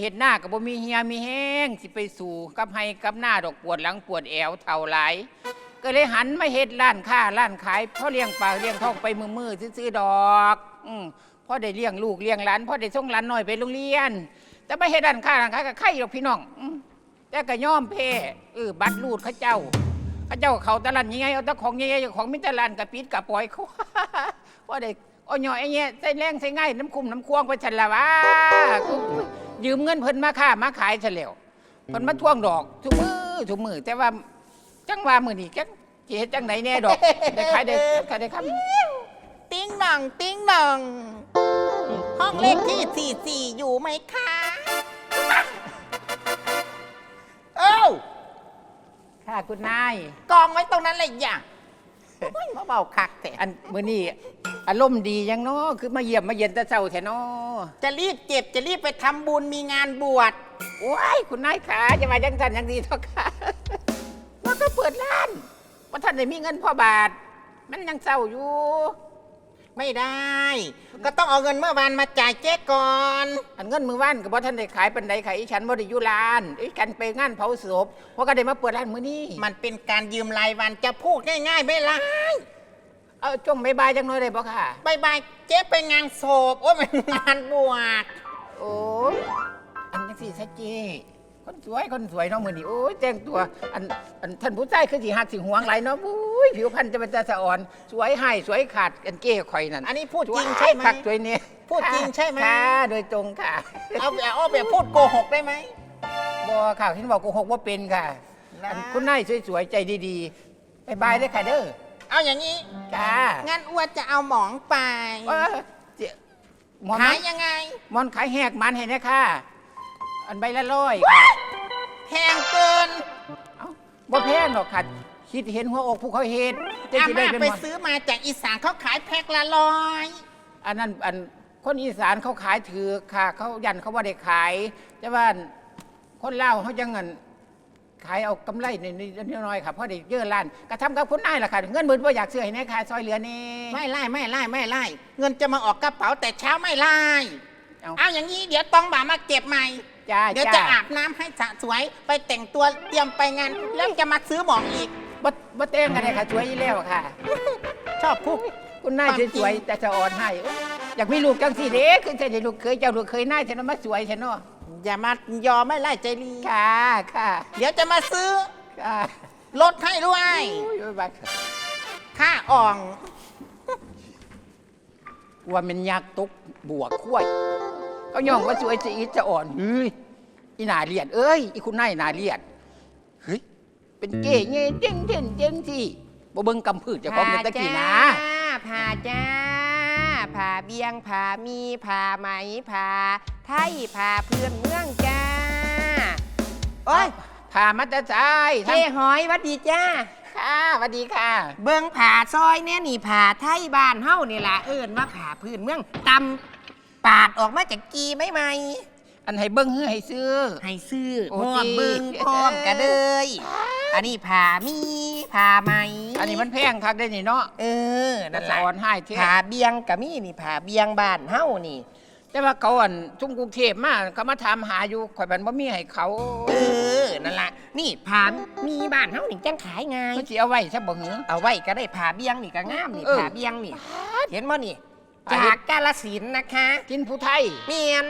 เห็ดหน้ากับบ่มีเฮียมีแห้งสิไปสู่กับไห้กับหน้าดอกปวดหลังปวดแอวเท่าหลาย ก็เลยหันมาเฮ็ดร้านค้าร้านขายพ่อเลี้ยงปลาเลี้ยงทองไปมือมือซื้อๆดอกอืมพ่อได้เลี้ยงลูกเลี้ยงหลานพ่อได้ส่งหลานน้อยไปโรงเรียน แต่ไม่เฮ็ดร้านค้าร้านขายก็ไข่ดอกพี่น้องอืมแต่ก็ย่อมเพเออบัตรรูดเขาเจ้าเขาเจ้าเขาตะลันยังไงเอาแตะของยังไงของมิตรลานกับปิดกับปล่อยเขา พ่อได้ อ้อยไอ้เงี้ยใส่แรงใส่ง่ายน้ำคุมน้ำควงไปฉันละวะกูยืมเงินเพิ่นมาค่ามาขายฉันแล้วเพิ่นมาทวงดอกทุกมือทุกมือแต่ว่าจังว่ามือนี่จังสิเฮ็ดจังไหนแน่ดอกได้ขายได้ขายได้คำติ้งหน่อง ติ้งหน่อง ห้องเลขที่สี่สี่อยู่ไหมคะเอ้าค่ะคุณนายกองไว้ตรงนั้นเลยอย่า โอ้ยมาเบาคักแต่อันมื้อนี้อารมณ์ดียังเนาะคือมาเยี่ยมมาเย็นแต่เช้าแท้เนาะจะรีบเก็บจะรีบไปทำบุญมีงานบวชโอ้ยคุณนายขาอย่ามาจังซั่นจังดีเถอะค่ะว่าก็เปิดร้านว่าท่านได้มีเงินพ่อบาท มันยังเศร้าอยู่ ไม่ได้ ก็ต้องเอาเงินเมื่อวานมาจ่ายเจ๊ก่อน อันเงินมือว่านก็บ่ท่านได้ขายปันใดขายอีฉันบ่ได้อยู่ร้านอีฉันไปงานเผาศพเพราะก็ได้มาเปิดร้านมื้อนี้มันเป็นการยืมรายวันจะพูดง่ายๆไม่ไรเอาจงบายๆจังน้อยได้บ่ค่ะ บายบายเจ๊ไปงานศพโอ้ยมันงานบวชโอ้ยอันจังสี่ซะเจ คนสวยคนสวยเนาะมื้อนี้โอ้ยแต่งตัวอันอันท่านผู้ชายคือสิหักสิหวงหลายเนาะอุ้ยผิวพรรณจะเป็นตาสะอ่อน สวยให้สวยขาดกันเก้ข่อยนั่นอันนี้พูดสจวริยงใช่ไหมคักสวยเนี่ยพูดจริงใช่ไหม ค่ะโดยตรงค่ะเอาแบบเอาแบบพูดโกหกได้ไหมบ่ค่ะที่บอกโกหกว่าเป็นค่ะนะ อันคุณนายสวยๆใจดีๆบายๆเด้อค่ะเด้อเอาอย่างนี้ จ้างั้นอ้วนจะเอาหมองไปเออเจ๊หมอนขายมันยังไง หมอนขายแหกมันเห็นไหมค่ะ อันใบละร้อยแพงเกินเอ้าบ่แพงหรอกค่ะ คิดเห็นหัวอกผู้เขาเฮ็ดจะอาสิได้ม่าเป็นไปหมอนซื้อมาจากอีสานเขาขายแพ็คละร้อยอันนั้นอันคนอีสานเขาขายถือค่ะ เขายันเขาว่าได้ขาย แต่ว่าคนเล่าวเขาจังเงินขายเอากำไรนิดๆน้อยๆค่ะเพราะได้เยอะล้านกระทำกับคุณนายล่ะค่ะเงินหมื่นบ่อยากซื้อให้แน่ค่ะซอยเหลือนี่ไม่ไล่ไม่ไล่ไม่ไล่เงินจะมาออกกระเป๋าแต่เช้าไม่ไล่เอา เอาอย่างนี้เดี๋ยวต้องบ่ามาเก็บใหม่ จ้าเดี๋ยวจ้าจะอาบน้ำให้สะสวย ไปแต่งตัวเตรียมไปงาน แล้วจะมาซื้อหมองอีก บ่บ่แต่งกันเลยค่ะสวยอยู่แล้วค่ะ ชอบพูดคุณนายความจริง สวยๆแต่จะอ่อนให้โอ๊ยอยากมีลูกจังสี่เด้คือจะได้ลูกเคยเจ้าลูกเคยนายเท่านั้นมาสวยเท่านั้นอย่ามายอมไม่ไล่ใจรีค่ะค่ะเดี๋ยวจะมาซื้อค่ะลดให้ด้วยอุ้ยบักค่าอ่องว่ามันยากตกบวกขั้วย เขาย่องว่าสวยจะอีจะอ่อนเฮ้ยอีหนาเลียด เอ้ยอีคุณนายหนาเลียดเฮ้ยเป็นเก๋เงี้ยเจ๊งเท่นเจ๊งที่บ่เบิ่งกำพืชเจะของเป็นตะกี้นะผ่าจ้าผ่าเบียงผ่ามีผ่าไหมผ่าไทยผ่าเพื่อนเมืองจ้าโอ้ยพามาแต่ใจายเจ๊หอยหวัดดีจ้าค่ะสวัสดีค่ะ เบิงผ่าซอยเนี่ยนี่ผ่าไทยบ้านเฮานี่ล่ะเอิ้นว่าผ่าพื้นเมืองตำ ปาดออกมาจากกีไม่ไหมอันให้เบิ่งเฮือให้ซื้อ ให้ซื้อโอ้พร้อมจริงเบิงพร้อมกันเลยอันนี้ผ่ามีผ่าไหมอันนี้มันแพงคักได้นี่เนาะเออนั่นั่นนละล่ะอ่อนให้เท่ผ่าเบียงกับมีนี่ผ่าเบียงบ้านเฮานี่ แต่ว่าเขาอันทุ่งกรุงเทพมาเขามาถามหาอยู่ข่อยบันบ่มีให้เขาเออนั่นล่ะนี่ผามีบ้านเฮานี่จังขายไงายเขาสิเอาไว้ซะบ่หือ เอาไว้ก็ได้ผาเบียงนี่ก็งามนี่เออผาเบียงนี่ เห็นบ่นี่อ่าเห็ จานกกาลสินธุ์นะคะกินผู้ไทย เมียน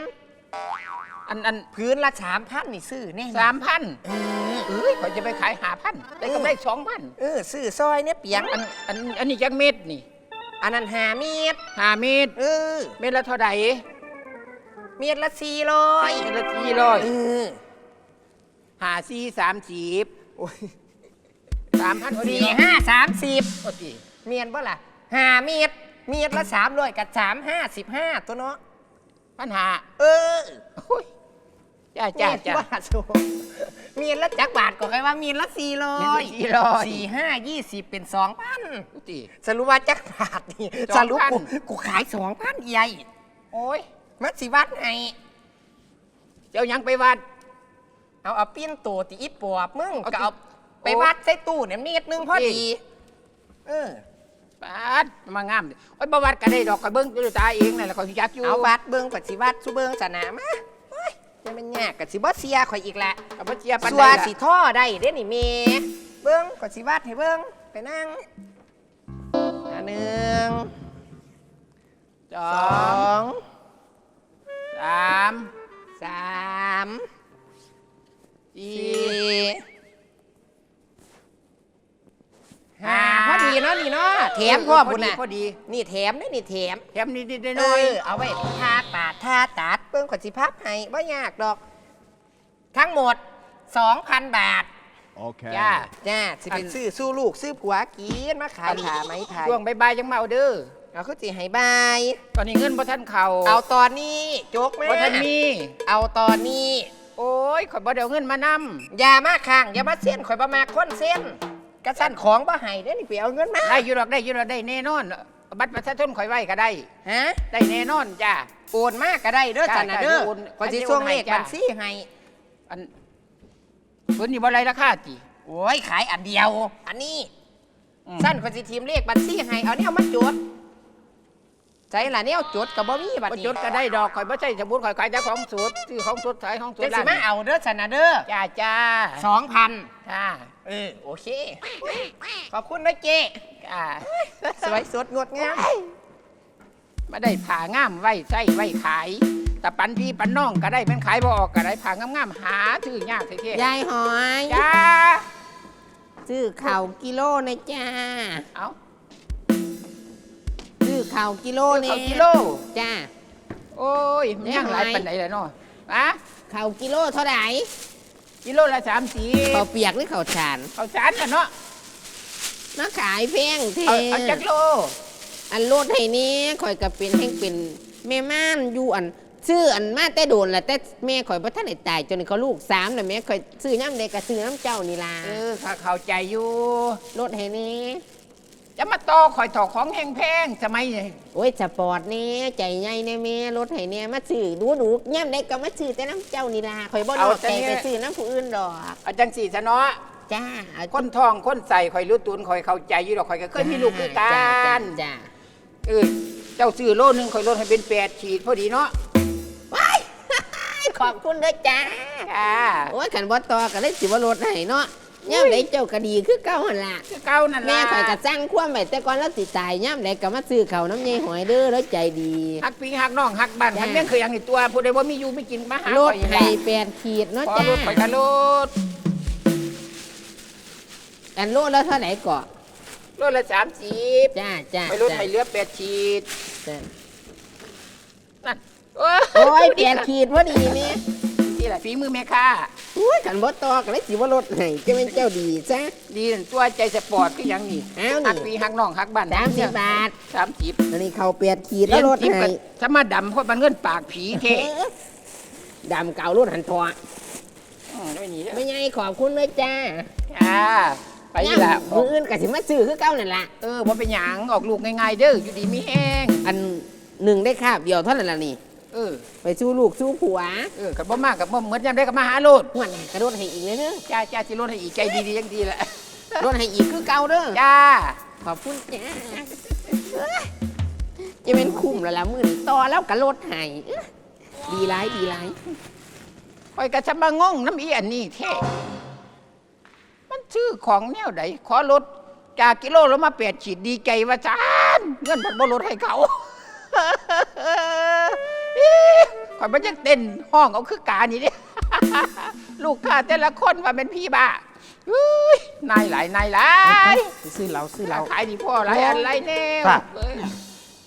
อันอันพื้นละสามพันนี่ซื้อแน่สามพันเออ เอ้ยข่อยจะไปขายหาพันได้กำไรสองพันเออซื้อซอยเนี่ยเปียงอันอันอันนี้จักเม็ดนี่อันนั้นหาเมียดห้าเม็ดเออเม็ดละเท่าใดเมียดละสี่ร้อยเม็ดละสี่ร้อยเออห้าสี่สามสิบโอ้ยสามพันพอดีสี่ห้าสามสิบโอ้ดีเมียนบ่ล่ะหาเมียด เมียดละสามร้อยกับสามห้าสิบห้าตัวเนาะปัญหาเออโอ้ยจ้าจ้าจ้าเมียนบาทโซเมียนละจักบาทก็ใครว่าเมียนละสี่ร้อเม็ดยละสี่ร้อย สี่ห้ายี่สิบเป็นสองพันโอ้ดีสรุปว่าจักบาทนี่สสองพันรุปกูกูขายสองพันใหญ่โอ้ยมันสิวัดให้เจ้าหยังไปวัด เอาเอาปิ้นตัวตีอีปอบมึงเอาก็ติเอาไปโอ้วัดใส่ตู้เนี่ยนิดนึงพอโอเคดี เออ ปาดมางามโอ้ยบ่วัดก็ได้ดอกก็เบิ่งด้วยตาเองนั่นแหละก็สิยักอยู่เอาวัดเบิ่งกับสิวัดสุเบิ่งสนามาโอ้ยจะเป็นยากกับสิบ่เสียข่อยอีกแหละเอาบ่เชียร์ปานสัใดวล่ะสิท่อได้เด้นี่เมเบิ่งกับสิวัดให้เบิ่งไปนั่งอันหนึ่งสสอองงสามสามสี่สี่ห้าพอดีเนาะนี่เนาะ แถมพ่อบุญน่ะพอดี นี่แถมนี่นี่แถมแถมนิดๆเอหน่อยอเอาไว้ทาปาดทาตัดเบิ่งขอสิพับให้บ่ยากดอก ทั้งหมด 2,000 บาท Okay. ๆจ้าจ้าสิเป็นซื้อสู้ลูกซื้อผัวกินมาขายผ้าไหมไทยช่วงบ่ายๆยังมาเอาเด้อเอาคือสิให้บาย ตอนนี้เงินบ่ทันเข้าเอาตอนนี้โจกแม่บ่ทันมี เอาตอนนี้ โอ้ยข่อยบ่ได้เอาเงินมานำอย่ามาข้างอย่ามาเส้นข่อยบ่มาคนเส้น กระสั่นของบ่ให้เด้อนี่ไปเอาเงินมาได้อยู่ดอกได้อยู่ดอกได้แน่นอน บัตรประชาชนข่อยไว้ก็ได้ ฮะได้แน่นอนจ้า โอนมากก็ได้เด้อจ้าจันนะจ้าเด้อโอนข่อยสิให้โอนส่งเลขให้จ้าบัญชีให้อันเพิ่นนี่บ่ไรราคาติ โอ้ยขายอันเดียว อันนี้อืม สั้นข่อยสิทีมเลขบัญชีให้เอาเนี่ยมาจดใจล่ะเนี่ยจดก็บ่มีบัดบ่นี้จดก็ได้ดอกข่อยบ่ใช่สมุดข่อยขายแต่ของสดซื้อของสดขายของสดเดี๋ยวสิร้านมาเอาเด้อจันนะเด้อจ้าจ้าสองพันจ้า เออโอเค ขอบคุณนะเจ๊จ้าสวยสดงดงามมาได้ผ่างามไว้ใส่ไว้ขายแต่ปันพี่ปันน้องก็ได้มันขายบ่ออกก็ได้ผ่างามๆหาซื้อยากแท้ยายหอยๆจ้าซื้อข่าวกิโลนะจ้าเอาซื้อข่าวกิโลเอาเนี่ยกิโลจ้าโอ้ยมันยังหลายได้ไหมปันไหนล่ะเนาะอะข่าวกิโลเท่าไหร่ กิโลละสามสีข้าวเปียกหรือข้าวฉานเขาจานกันเนาะมาขายแพงเทเอาเอาจักโลอันโลดให้นี้ข่อยก็เป็นแห่งเป็นแม่ม่านอยู่อันซื้ออันมาแต่โดนแหละแต่แม่ข่อยบ่ทันได้ตายจนเขาลูกสามน่ะแม่ข่อยซื้อน้ำเด็กก็ซื้อน้ำเจ้านี่ล่ะเออข้าเข้าใจอยู่รถให้นี้ จะมาต่อข่อยถอกของแพงๆสมัยนี้โอ้ยสปอร์ตนี่ใจใหญ่แน่แม่รถให้เนี่ยมาซื้อดูดูย่ำได้ก็มาซื้อแต่น้ำเจ้านี่ล่ะข่อยบ่นอกใจไปซื้อน้ำผู้อื่นดอกเอาจังสี่ซะเนาะจ้าเอาคนทองคนใส่ข่อยรู้ตุนข่อยเข้าใจอยู่ดอกข่อยก็เคยมีลูกคือกัจ้าจ้านจ้าเออเจ้าซื้อโลนึงข่อยลดให้เป็นแปดขีดพอดีเนาะว้ายขอบคุณเด้อจ้าจ้าโอ้ยขันบ่ต่อก็เลยสิว่ารถให้เนาะ ย่ำได้เจ้าก็ดีคือเก่าหั่นล่ะคือเก่านั่นแม่ล่ะข่อยก็สร้างความไว้แต่ก่อนแล้วสิตายย่ำได้ก็มาซื้อเขาวน้ำยายหอยเด้อแล้วใจดีฮักพี่ฮักน้องฮักบ้านจ้าฮักเลี้ยงเคยยังในตัวผู้ใดว่ามีอยู่ไม่กินมาหารถข่อยให้ล่ะแปดขีดเนาะขอจ้ารถข่อยก็รถอันโลแล้วเท่าไหร่ก่อรถละสามสิบจ้าจ้าไปรถไถเหลือแปดขีดจ้านั่นโอ้ยแปดขีดพอดีนี่นี่แหละฝีมือแม่ค้าโอ้ยขันบ่ต่อก็เลยสิว่ารถให้จะเป็นเจ้าดีซะ ดีนั่นตัวใจสปอร์ตคือหยังนี่อ้าวฮักนี่พี่ฮักน้องฮักบ้านสามสิบบาทสามสิบอันนี้เขาแปดขีดแล้วรถเรียนทิพย์ให้ก็ถ้ามาดำเพราะมันเงินปากผีเท่ดำเก่ารถหันทออืมไม่หนีแล้วไม่ไงขอบคุณเลยจ้าอ่าไปนี่ละมืออื่นก็สิมาซื้อคือเก่านั่นล่ะเออบ่เป็นหยังออกลูกง่ายๆเด้ออยู่ดีมีแห้งอันหนึ่งได้คาบเดียวเท่านั้นล่ะนี่ เออไปสู้ลูกสู้ผัวเออกับบ่มากกับบ่เหมือนยามได้กับมาหาโลดหวนกระโดดให้อีกเลยเด้อจ้าจ้าสิโลดให้อีกใจดีๆจังดีแหละโดดให้อีกคือเก่าเด้อจ้าขอบคุณจ้าเอ้ยจะเป็นคุ้มแล้วล่ะมื่นต่อแล้วกระโดดให้เอ้ยดีร้ายดีร้ายคอยก็จะมางงน้ำอีอันนี้แท้มันชื่อของแนวใดขอลดจากกิโลแล้วมาแปดขีดดีใจว่าจานเงินผัดบ่ลดให้เขา ข่อยมันยังเต้นห้องเอาคือกานี่เด้ลูกค้าแต่ละคนว่าเป็นพี่บ้าอุ้ยนายหลายนายหลายซื้อเราซื้อเราขายดีพ่อหลายอันหลายแนวครับเอ้ย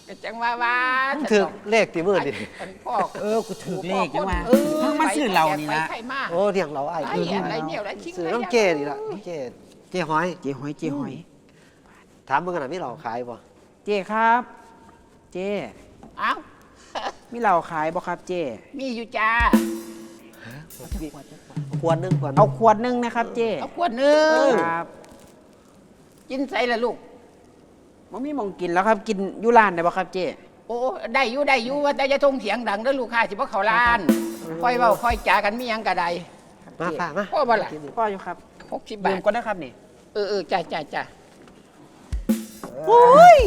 ก็จังว่าว่าถือเลขตีมือดิอันพ่อเออกูถือเลขจังว่าเออเพิ่งมาซื้อเรานี่นะไปใครมาโอ้เรียกเราไอ้ไอ้อะไรเนี่ยอะไรชิงซื้ออะไรน้ำเจนี่ละน้ำเจเจหอย เจหอยเจหอย ถามมึงขนาดนี้เราขายป่ะเจครับ เจเอ้า มีเราขายบ่ครับเจมีอยู่จ้าควรนึงควรเอาขวดหนึงนะครับเจเอาขวดหนึงครับกินใส่ละลูกมันมีหมองกินแล้วครับกินอยุรานได้บ่ครับเจโโอ้ได้อยู่ได้อยู่ว่าแต่จะทงเสียงดังเด้อลูกค้าสิบ่เข้าร้าน ค่อยเว้าค่อยจากันมีหยังก็ได้มาฝ่ามาพ่อบ่ล่ะ พ่ออยู่ครับ60ยืบามทก็ได้ครับนี่เออเออจ้าจ้าจ้าโอ้ย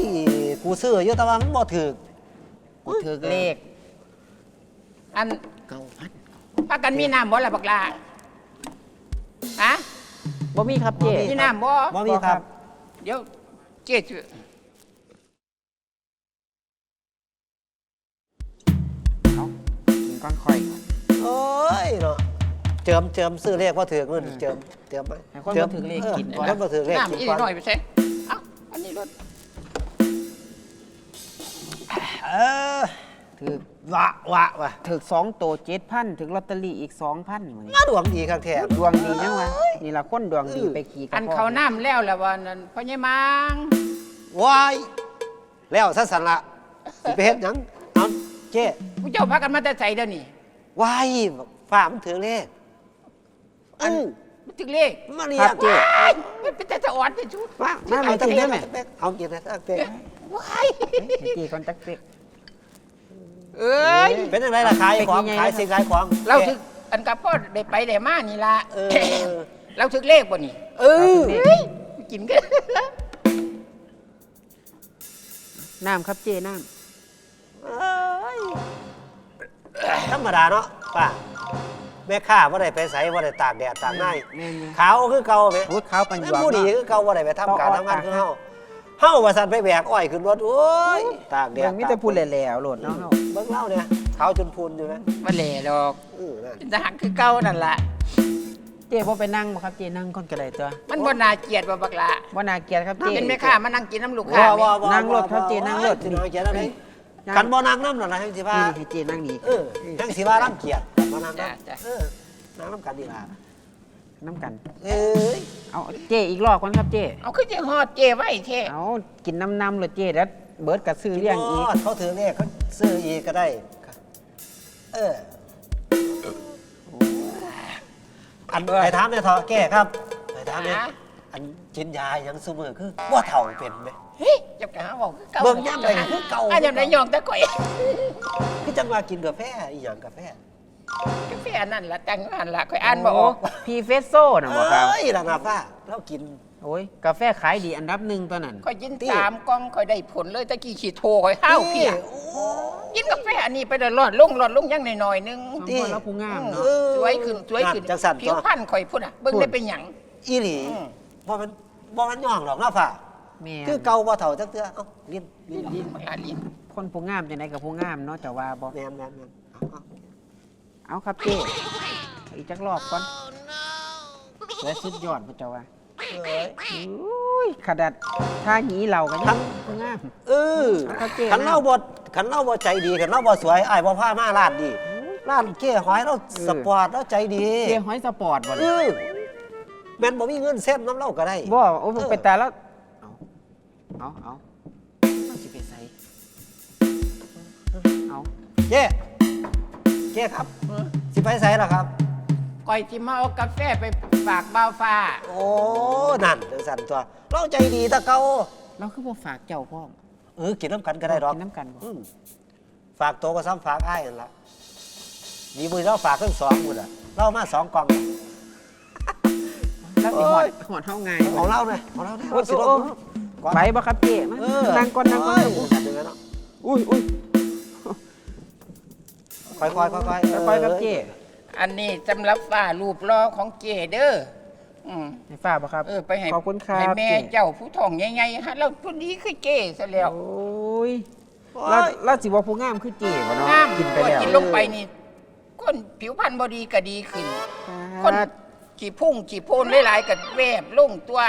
กูซื้ออยู่แต่ว่ามันบ่ถูกกูถือเลข อันเก้าพันพากันมีน้ำบ่ล่ะบักลาฮะบ่มีครับเจ๊มีน้ำบ่บ่มีครับ เดี๋ยวเจ๊จะเอากินก้อนข่อยโอ้ยเนาะเจิมเจิมซื้อเลขบ่ถูกนู่นเจิมเจิมไปให้คนจิบ่ถือเลขกินเออคนบ่ถูกเลขน้ำกินอีกก่อนหน่อยไปใช่เอ้าอันนี้รถเออถือ วะวะวะถือสองตัวเจ็ดพันถึงลอตเตอรี่อีกสองพันมื้อนี้มาดวงดีครับแท้ดวงดีจังวะนี่ล่ะคนดวงดีไปขี่กับอันพ่เขาน้ำแล้วแล้ววันนั้นพ่อใหญ่มังวายแล้วซะสันละสิไปเฮ็ดหยังเอาเจ้ผู้เจ้าพากันมาแต่ใส่เดี๋ยวนี้วายฝ่ามันถือเลขอันอือมันถึงเลขมาเรีครัยบกเจ๊มันเป็นแต่จะอ่อนแต่ชุดมามาเอาเอาจักกินเป๊กได้ไหมเอาจักเป๊กเอากินนะจักเป๊กว้ายให้เจ๊ก่อนจักเป๊ก เอ้ยเป็นยังไงล่ะขายของเป็นยังไงขายสิ่งขายของเราถึงอันกับพ่อได้ไปได้มานี่ละเออเราถึงเลขบ่นี่ เออเฮ้ยกินกันน้ำครับเจ๊น้ธรรมดาเนาะป้าแม่ค้าบ่ได้ไปใส่บ่ได้ตากแดดตากหน้าำแม่นๆขาวคือเก่าแม่โอ้ยขาวปันหยวกผู้ดีเนาะคือเก่าบ่ได้ไปทำการต้องทำงานออกคือเฮา เฮาว่าซั่นไปแบกอ้อยขึ้นรถโอ้ยตากแดเดี๋ยดวมีแต่พูดแหล่ๆโหลดเนาะเบิ่งเล่าเนี่ยขาวจนพูนอยู่นะมาแหล่ดอกเออนั่นเป็นทหารคือเก่านั่นล่ะ เจ๊บ่ไปนั่งบ่ครับเจ๊นั่งคนก็ได้ตัวมันบ่น่าเกลียดบ่บักละบ่น่าเกลียดครับเจ๊ เป็นแม่ค้ามานั่งกินน้ำลูกค้าว่าแม่ว่าว่านั่งรถครับเจ๊นั่งรถ สินั่งเกียรติอะไรนั่งกันบ่นั่งน้ำหรอกนะทั้งสิว่านี่ให้เจ๊นั่งนี่ เออทั้งสิว่ารังเกียจกันบ่นั่งจ้ะน้ำจ้ะ เออนั่งน้ำกันดีล่ะ น้ำกัน เอ้ยเอาเจ๊อีกรอบก่อนครับเจ๊เอาคือจะฮอดเจไว้แท้เอากินน้ำน้ำเลยเจ๊แล้วเบิร์ดกับซื้อเลี้ยงอีก เขาถือเลขเขาซื้ออีกก็ได้เอออันไปถามเนี่ยเถอะแก้ครับไปถามเนี่ยอันกินยาอย่างสมือคือว่าเถ่าเป็นไหม เฮ้ยจับกะหาบอกคือเก่าเบิ่งย่ำใดคือเก่าอะย่ำใดยองตะก่อย คือจังว่ากินกาแฟอีหยังกาแฟ กาแฟนั่นล่ะจังอันล่ะค่อยอ่านบ่ออกพรีเฟสโซ่นะบอกครับ เอ้ยล่ะนาฟ้าเรากิน โอ้ย กาแฟขายดีอันดับหนึ่งตัวนั้นค่อยกินตี้สามกล่องค่อยได้ผลเลยตะกี้ขี้โทค่อยห้าวเพียโอ้กินกาแฟอันนี้ไปได้รอดลงรอดลงยังหน่อยๆนึงของตี้พ่อแล้วผู้งามเอเนาะอสวยขึ้นสวยขึ้นจังสั่นผิวตัวพรรณข่อยพุ่นอะเบิ่งได้เป็นหยัง อีหลีอืม บ่มันบ่มันย่องหรอกนาฟ้าแม่คือเก่าบ่เถ่าจักเทื่อเอ้าลิ้นลิ้นลิ้นมาลาลิ้นคนผู้งามจะไหนกับผู้งามเนาะจะว่าบอกแม่นแม่นแม่นเอาเอา ครับเจ๊อีกจักรอบก่อนสวยสุดยอดพระเจ้าว่าๆเอ้ยอุ้ยขนาดถ้าหนีเรากันยังผู้งาม เออเอาครับเจ๊ ขันเล่าบทขันเล่าบ่ใจดีขันเล่าบ่สวยอ้ายบ่พามาลาดดีลาดเก้หอยเราสปอร์ตเราใจดีเจ๊หอยสปอร์ตบ่เอเลยอแม่นบ่มีเงินเส้นน้ำเล่าก็ได้ บ่โอ้ยเออไปตายแล้ว เอาเอาเอาเอาสิไปใส่เอา เจ้ เจ้ครับสิไปไสล่ะครับ ก่อยสิมาเอากาแฟไปฝากบ่าวฟ้า โอ้นั่นจังสั่นตัวเราใจดีแตะเก่าเราคือบ่ฝากเจ้าพ่อมเออกินน้ำกันก็ได้ดอก กินน้ำกันบ่อืมฝากโตวก็ซ้ำฝากอ้ายนั่นล่ะมีมือเราฝากทั้งสองหมดอะเรามาสองกล่องแล้วสิโอ้หอดยหอดเท่าไงเอาเหล่าเลยเอาเหล่าเลยโอ้เอาสิลโอ้งก่อนไปบ่ครับเจ๊มาเออนั่งก่อนนั่งก่อน โยจัดอย่างนั้นเนาะอุ้ยอุ้ย ค่อยๆค่อยๆค่อยๆไปครับเจ๊อันนี้สำหรับฝ้ารูปรอของเจเด้ออืมให้ฝากบ่ครับ เออไปให้ขอบคุณครับให้แม่เจ๊ เจ้าผู้ทองใหญ่ๆฮะเราผู้นี้คือเจซะแล้วโอ้ยเราเราสิว่าผู้งามคือเจ๊บ่เนาะงามกินไปตัวแล้วกินลงไปนี่ คนผิวพรรณบดีก็ดีขึ้น คนปาด ขี่พุ่งขี่โพนหลายๆกับแวบลงตัว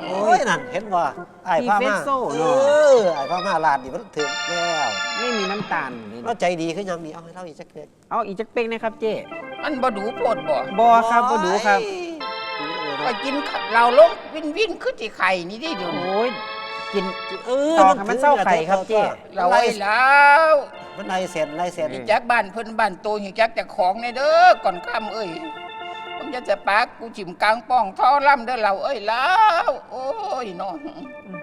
โอ้ยนั่นเห็นว่าไอ้ายพามีเฟมาซโซ่เอเนาะอไอ้ายพามาลาดนี่มันถึงแล้วไม่มีน้ำตาลเลยเราใจดีขึ้นยังนี่เอาให้เราอีกสักเล็กเอาอีกจักเป้งนะครับเจ๊มันบ่ดูโพดบ่บ่ครับบ่ดูครับก็กินเราลงวินวินคือสิไข่นี่ดิเดี๋ยวนี้โอ้ยกิน เออต่อให้มันเศร้าไข่ครับเจ๊ เราไว้แล้วมันไล่เส้นไล่เส้นหิจักบ้านเพิ่นบ้านโตหิจักแต่ของในเด้อก่อนค่ำเอ้ยมึ งจะจะปากกูจิ้มกลางป้องท่อล่ำเด้อเราเอ้ยแล้วโอ้ยเนาะ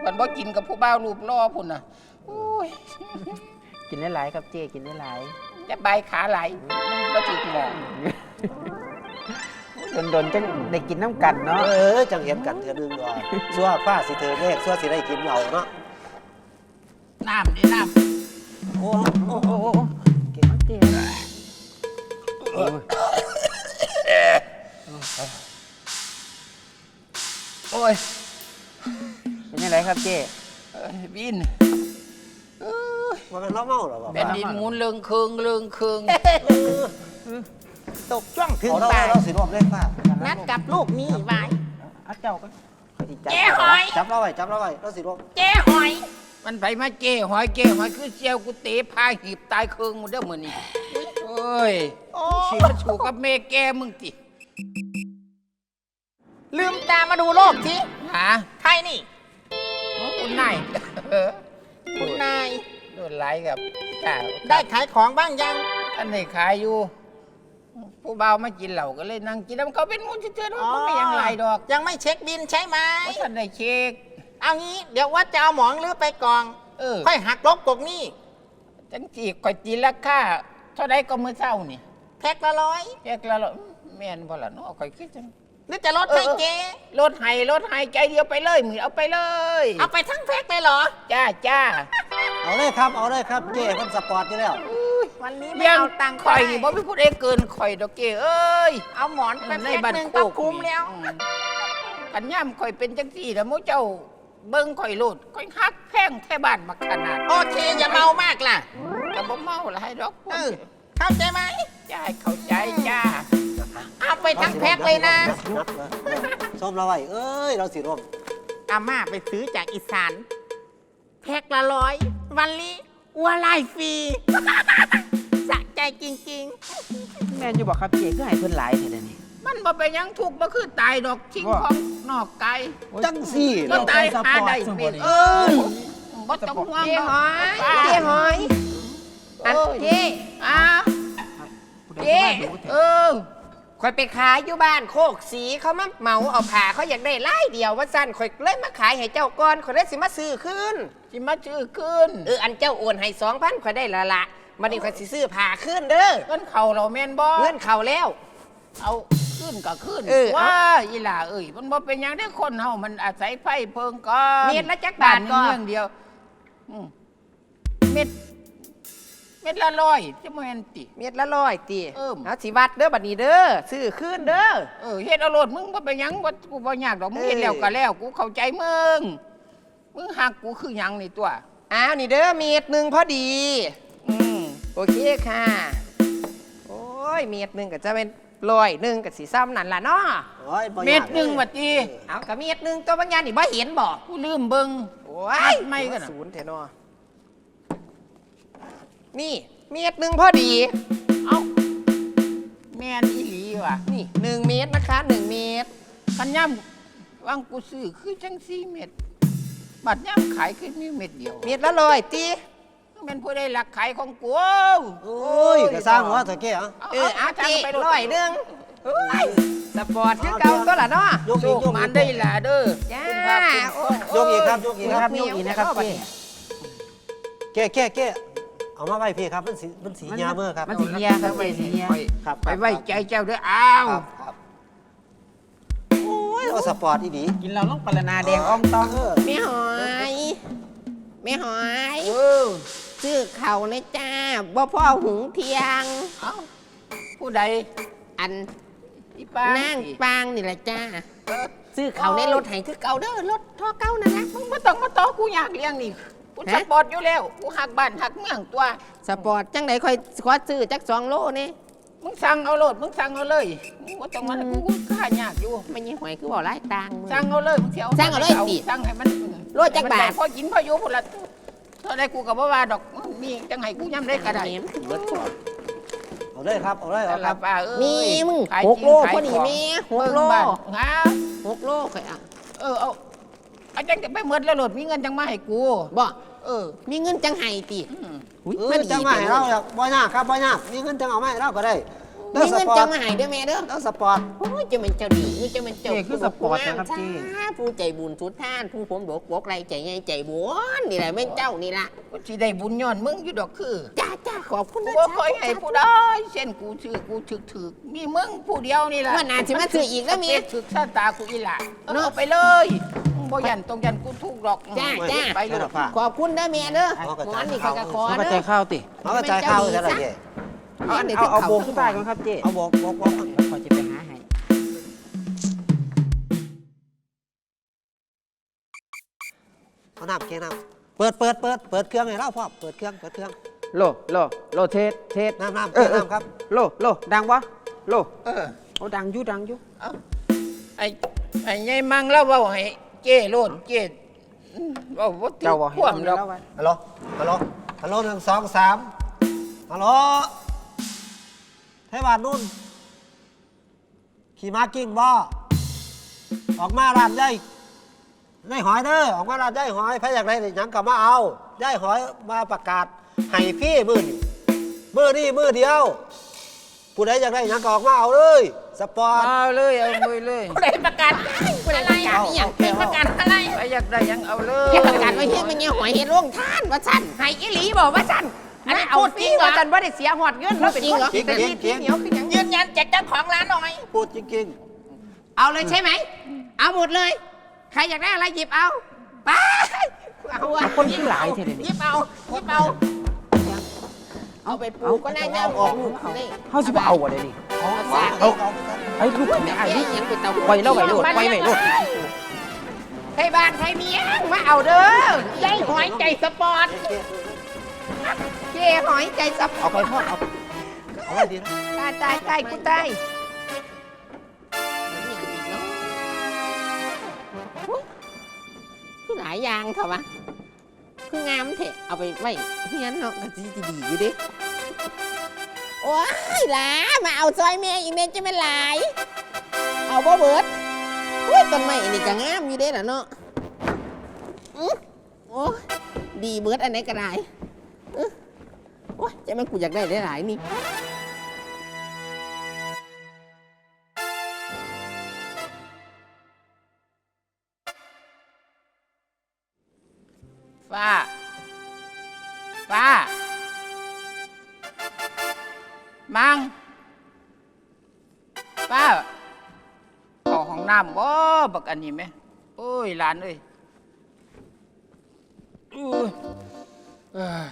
มันบ่กินกับผู้บ่าวรูปรอพุ่นน่ะโอ้ยเจกินได้หลายครับเจ๊กินได้หลายจะใบขาไหลมันก็ถึกหมองโดนโดนๆจังได้กินน้ำกันเนาะเออจังเห็นกันเถื่อนึงดอกซัวฟ้าสิเธอเลขซัวสิได้กินเหล้าเนาะน้ำนี่น้โอ้โอ้โอ้โหเก่งมากเจ๊ โอ้ยำโอ้ย เป็นยังไงครับเจ๊เอ้ยบินว่ามันเราเมาเหรอวะแผ่นดินหมุนเรืองเคืองเรืองเคืองตกช่วงถึงเอาเราบ่ายเราสิรวบเลขฟ้านัดกับลูกมีไว้ เอาเจ้าก็ขอสิจับเจ๊หอย จับเราไว้จับเราไว้เราสิรวบเจ๊หอยมันไปมาเจ้หอยเจ้หอยคือเจียวกูเตะพาหีบตายเคืองหมดเด้อมื้อนี้โอ้ยโอ้สิมาถูกกับแม่แกมึงติ ลืมตามาดูโลกทีหาใครนี่โอ้คุณนายเออคุณนาย โดนไหลกับจ้าได้ขายของบ้างยังท่านได้ขายอยู่ ผู้เบาวมากินเหล้าก็เลยนั่งกินแล้วเขาเป็นมูลเชื่อๆมันไม่ยังไรดอกยังไม่เช็คบินใช่ไหมเพราะท่านได้เช็ค เอางี้เดี๋ยวว่าจะเอาหมองลือไปกอง เออ ค่อยหักลบกกนี่จังจีก่อยจีราคาเท่าใดก็มื้อเช้านี่แพ็คละร้อยแยกละละแม่นบ่ล่ะเนาะข่อยคิดจัง หรือจะลดให้เจ๊รถไห้รถไห้ใจเดียวไปเลยมือเอาไปเลยเอาไปทั้งแพ็คเลยเหรอ จ้าจ้าเอาเลยครับ เอาเลยครับ เจ้คนสปอร์ตอยู่แล้ว วันนี้ไม่เลี้ยงเอาตังค์ข่อยไปนี่บ่มีผู้ใดเกินข่อยดอกเก้เอ้ยเอาหมอนไปแพ็คหนึ่งก็คุ้มแล้วอืมปัญญามข่อยเป็นจังซี่แล้วหมู่เจ้าเบิ่งข่อยโลดข่อยฮักแพงแท้บ้านบักขนาด โอเค อย่าเมามากล่ะก็บ่เมาหลายดอกเออเข้าใจไหมจ้าเข้าใจจ้า เอาไปทั้งแพ็คเลยนะส้มเราไว้เอ้ย เราสิรวบอาม่าไปซื้อจากอีสาน แพ็คละร้อยวันนี้วัวลายฟรีสะใจจริง แม่นอยู่บอกครับเจ๊ก็ให้เพิ่นหลายเท่านี้มันบ่เป็นหยังทุกข์บ่คือตายดอกทิ้งของนอกกายจังสี่ก็เราตายหาได้เป็นเออบ่ต้องห่วงเจ๊หอยเจ๊หอยอันเจ๊อ้าวเจ๊เออ ข่อยไปขายอยู่บ้านโคกสีเขามาเหมาเอาผ่าเขาอยากได้ไล่เดียวว่าสั้นข่อยเลยมาขายให้เจ้าก่อนข่อยได้สิมาซื้อคืนสิมาชื่อขึ้นเอออันเจ้าโอนให้สองพันข่อยได้ละละมันนี่ข่อยสิซื้อผ่าคืนเด้อเงินเข่าเราแม่นบ่เงินเขาแล้ว เอาขึ้นก็ขึ้นเออเอา ว่าอีหล่าเอ้ยมันบ่เป็นหยังได้คนเฮามันอาศัยไฟเพิงก่อนเม็ดละจักบาทก่อนเรื่องเดียวอืมเม็ด เม็ดละร้อยจะบ่แม่นติ เม็ดละร้อยตีเอิ่ม เอาสิวัดเด้อบัดนี้เด้อซื้อคืนเด้อ เออเฮ็ดเอาโลดมึงบ่เป็นหยังบ่กูบ่ยากดอกมึงเออเฮ็ดแล้วก็แล้วกูเข้าใจมึงมึงหักกูคือหยังนี่ตัว อ้าวนี่เด้อเม็ดหนึ่งพอดี อืมโอเคค่ะ โอ้ยเม็ดหนึ่งก็จะเป็นร้อยหนึ่งกับสีซ้ำนั่นล่ะเนาะโอ้ยบ่ยากเม็ดหนึงว่าติเอากับเม็ดหนึ่งตัวบางอย่างนี่บ่เห็นบอกกูลืมเบิ่งโอ้อัยดไม่กันน่ะศูนย์เถอะเนาะ นี่เม็ดหนึ่งพอดี เอ้าแม่นอีหลีว่ะนี่หนึ่งเม็ดนะคะหนึ่งเม็ดคันย่ำวางกูซื้อคือจังสี่เม็ดบัดย่ำขายคือมีเม็ดเดียวเม็ดละร้อยตีมันผู้ได้หลักขายของกูโอ้ยก็สร้างหัวเถอะแกอะเออเอาจัตีงไปโลดร้อยหนึ่งเอ้ยสปอร์ตคือเก่าตัวละเนาะยกโชอีกคยกมัอีนกได้ล่ะเด้อจ้าคุณพระคุณโอ้ยกอีกครับยกอีกครับเหนียวยกอีกนะครับเข้าไปเจ๊แก้แก้แก้ เอามาไว้พี่ครับมันสีมันสียาเมื่อครับมันสิเฮียครับเจ๊สิเฮียไปครับไปไว้ใจเจ้าเด้ออ้าวครับครับโอ้ยเอาสปอร์ตอีดีกินเราลงปลานาแดงอ่องตองเออแม่หอยแม่หอยเออซื้อเข่าเลยจ้าบ่พ่อหุงเทียง เอ้าผู้ใดอันอีป้านั่งสิปางนี่แหละจ้าเออซื้อเขาในรถไถคือเก่าเด้อรถท่อเก่านั่นนะมึงบ่ต้องมาต่อกูอยากเลี้ยงนี่ กูสปอร์ตอยู่แล้วกูหักบ้านหักเมืองตัว สปอร์ตจังไดค่อยขอซื้อจักสองโลนี่มึงสั่งเอาโลดมึงสั่งเอาเลยมึงบ่ต้องมากูกูค่ายากอยู่ไม่ยี่หอยคือบ่หลายตังค์สั่งเอาเลยมึงสิเอาสั่งเอาเลยสิสั่งให้มันโลจักบาท ให้มันได้พอกินพออยู่พุ่นละเท่าใดกูก็บ่ว่าดอกมีจังให้กูย่ำได้ก็ได้แหมเบิดสดเอาเลยครับ เอาเลยแต่เอาคละรับป้าเอ้ยมีมึงขายหกจริงโลขายพอดีของแม่หกเบิ่งโลบ้านฮะหกโลค่อยอะ เออเอา อาจารย์จะไปเมิดแล้วโหลดมีเงินจังมาให้กู บ่เออ มีเงินจังไห้ติอืม อุ๊ยเออมันดีจังมาให้จังเราเลยอยากบ่ยากครับบ่ยากมีเงินจังเอามาให้เราก็ได้โอ้เด้อมีสเงินปอจะร์ตมาให้เด้อแม่เด้อเด้อสปอร์ต โอ้ยเจะเป็นเจ้าดีนี่จะเป็นเจ้าเจ๊คือสปอร์ตนะครับเจ๊จ้าผู้ใจบุญสุดท่าน ผู้ผมดกบกไรใจใหญ่ใจบุญนี่แหละแม่นเจ้านี่ล่ะกูสิได้บุญย้อนมึงอยู่ดอกคือจ้าจ้าขอบคุณกูนะบ่จ้าเคยให้ผู้ใดเช่นกูชื่อกูถึกถึกมีมึงผู้เดียวนี่ล่ะว่านาสิมาซื้ออีกแล้วเมียถึกชาตากูอีหล่ะเนอะเอาไปเลยมึง บ่ยันตรงยันกูถูกหรอกจ้าจ้า ไปเลยขอบคุณนะแม่เด้อเอากระหมจาอยนนี่ก็กระคอเอากระเด้จาอยข้าวติเอากระจายข้าวจะได้เจ๊เอาอันเอาเอาโบกขึ้นใต้ก่อนครับเจ๊เอาบอกบอกบอกแล้วขอยจะไปหาให้เอาน้ำเกน้ำเปิดเปิดเปิดเปิดเครื่องให้เราพ่อเปิดเครื่องเปิดเครื่องโลโลโลเทสเทสน้ำน้ำเออเออน้ำครับ โลโลดังวะโลเออ โอ้ดังอยู่ดังอยู่เอาไอ้ไอ้ยายมังแล้วเว้าให้ เจ้โลดเจ้อืมเว้าบ่ติเจ้าบอกให้ควมเราดอกเล่าไว้ฮัลโหล ฮัลโหล ฮัลโหลหนึ่งสองสามฮัลโหลเทวานุ่น ขี่ม้ากิ้งบ่ออกมาร้านย่ายย่ายหอยเด้อออกมาร้านย่ายหอยพระอยากได้หยังกลับมาเอาย่ายหอยมาประกาศให้พี่มือนี่มือนี่มือเดียว ผู้ใดอยากได้หยังก็ออกมาเอาเลย สปอร์ต เอาเลยเอาเลยเลยผู้ใดประกาศผู้ใดประกาศนี่หยังเอาเอาประกาศอะไรไปอยากได้หยังเอาเลเฮ็ยดประกาศไว้เฮ็ดมันเนี่ยหอยเฮ็ดโรงท่านว่าสั่นให้อีหลีบอกว่าสั่นอันนี้เอาฟรีว่าสั่นบ่ได้เสียหอดเงินเราเป็นคนจริงแต่จริที่งจริงที่เหนียวคือหยังยืนยันจากเจ้าของร้านหน่อย พูดจริงเอาเลยใช่ไหม เอาหมดเลย ใครอยากได้อะไรหยิบเอาไปเอาอะคนที่หลายเท่านี้ หยิบเอาหยิบเอา เอาไปปลูกก็ได้นะออกลูกได้เฮาสิบ่เอาบ่ได้นี่ๆ เอาไอ้ลูกไอ้เนี่ยไอ้นี่นี่ยังเป็นเตาไว้แล้วไวโลดไวไวโลดใครบ้านใครเมียงมาเอาเด้อยายหอยใจสปอร์ตเจหอยใจสปอเอาไปพ่อเอาเอาไว้ดีนะตายตายตายกูตายคือหลายอย่างเถอะวะคืองามเถอะเอาไปไว้เฮียนเนาะก็สิดีอยู่ดิ โอ้ยหลามาเอาซอยแม่อีเมนจะไม่หลาย เอาบ่เบิดอุ้ยต้นไม้นี่ก็งามอยู่เด้ล่ะเนาะอื้อโอ้ยดีเบิดอันไหนก็ได้อื้อโอ้ยจะแม่นกูอยากได้หลายๆนี่ฟ้าฟ้า มังฟ้าเข้าห้องน้ำบ่บักอันนี้ไหมโอ้ยหลานเอ้ยอู้เอ้ย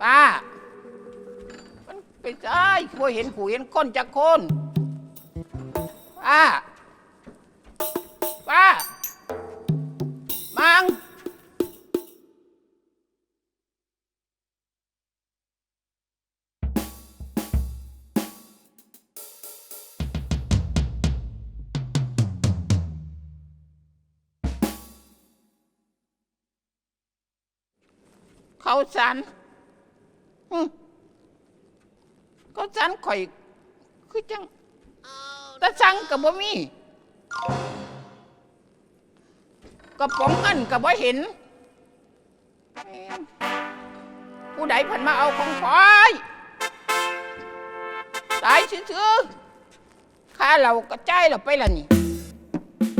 ฟ้า มันไปได้บ่เห็นผู้เห็นคนจักคนป้า เขาสันเขาสันข่อย คือจังต่สั่งกับบ่มีกระป๋องเงินก็บ่เห็น ผู้ใดเพิ่นมาเอาของข่อยตายซื่อๆค่าเราก็จ่ายเราไปละนี่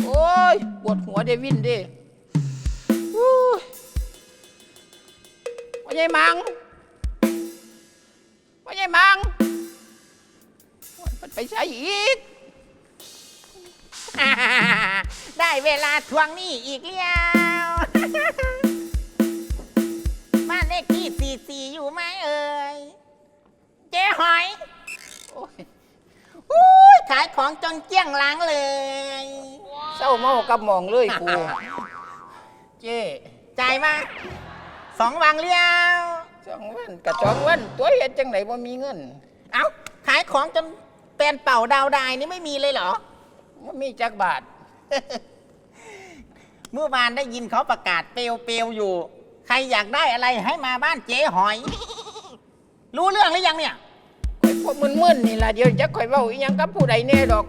โอ้ยปวดหัวเดวินเด้ อู้ยว่าไงมังว่าไงมังมันไปใช้อีก ได้เวลาทวงหนี้อีกแล้ว บ้านเลขที่สี่สี่อยู่ไหมเอ่ย เจ๊หอยโอ้ยอุ้ยขายของจนเกลี้ยงล้างเลย เศร้าเมากับหมองเลยกู เจ้จ่ายมา สองวังเลี้ยวสองวันกับสองวันตัวเฮ็ดจังไหนว่ามีเงินเอ้าขายของจนเป็นเป่าดาวดายนี่ไม่มีเลยเหรอ ว่ามีจักบาท เมื่อวานได้ยินเขาประกาศเปลวเปลวๆอยู่ ใครอยากได้อะไรให้มาบ้านเจ๊หอย รู้เรื่องหรือยังเนี่ยข่อยพวกมึนๆนี่ล่ะเดี๋ยวจะข่อยเว้าอีหยังกับผู้ใดแน่ดอก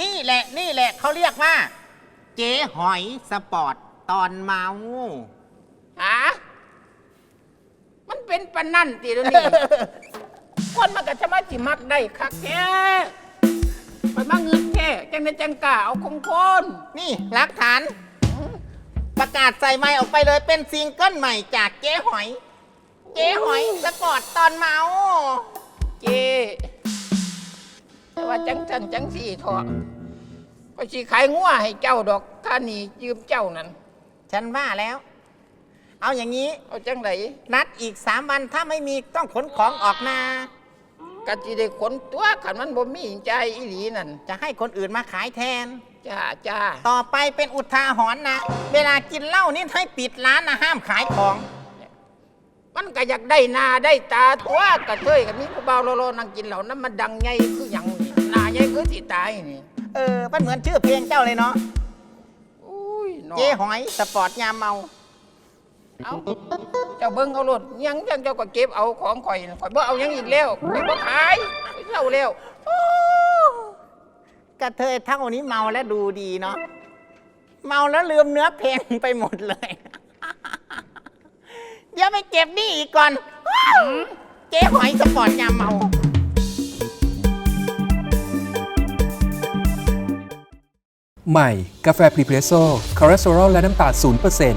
นี่แหละนี่แหละเขาเรียกว่า เจ๊หอยสปอร์ตตอนเมาหามัน เป็นปานนั่นติเดี๋ยวนี้ คนมันก็จะมาสิมักได้คักแท้ไปมาเงินแท้จังได้จังกล้าเอาของคนนี่หลักฐาน ประกาศใส่ไม้ออกไปเลยเป็นซิงเกิลใหม่จากเจ๊หอย เจ๊หอยสปอร์ตตอนเมา เจแต่ว่าจังจันจังสี่เถอะก็สิขายงัวให้เจ้าดอกค่านี่ยืมเจ้านั่น ฉันว่าแล้ว เอาอย่างนี้ เอาจังไดนัดอีกสามวันถ้าไม่มีต้องขนของออกนาก็สิได้ขนตัวขันมันบ่มีใจอีหลีนั่นจะให้คนอื่นมาขายแทน จ้าจ้าต่อไปเป็นอุทาหรณ์นะ เวลากินเหล้านี่ให้ปิดร้านนะห้ามขายของ มันก็อยากได้หน้าได้ตาตัวกระเทยกับมีผู้เบาโลโลนั่งกินเหล่านั้นมันดังใหญ่คือหยังนี่หน้าใหญ่คือสิตายนี่เออมันเหมือนชื่อเพลงเจ้าเลยเนาะอุ้ยน้อเจ๊หอยสปอร์ตยามเมา เอาเจ้าเบิ่งเอาโลดยังยังเจ้าก็เก็บเอาของข่อยน่ะข่อยบ่เอาหยังอีกแล้วข่อยบ่ขายข่อยเศร้าแล้วกระเทยเท่านี้เมาแล้วดูดีเนาะเมาแล้วลืมเนื้อเพลงไปหมดเลย เดี๋ยวไปเก็บนี่อีกก่อน เจ๊หอยสปอร์ตยามเมาใหม่ กาแฟพรีเพรสโซ่คอเลสเตอรอลและน้ำตาล0%น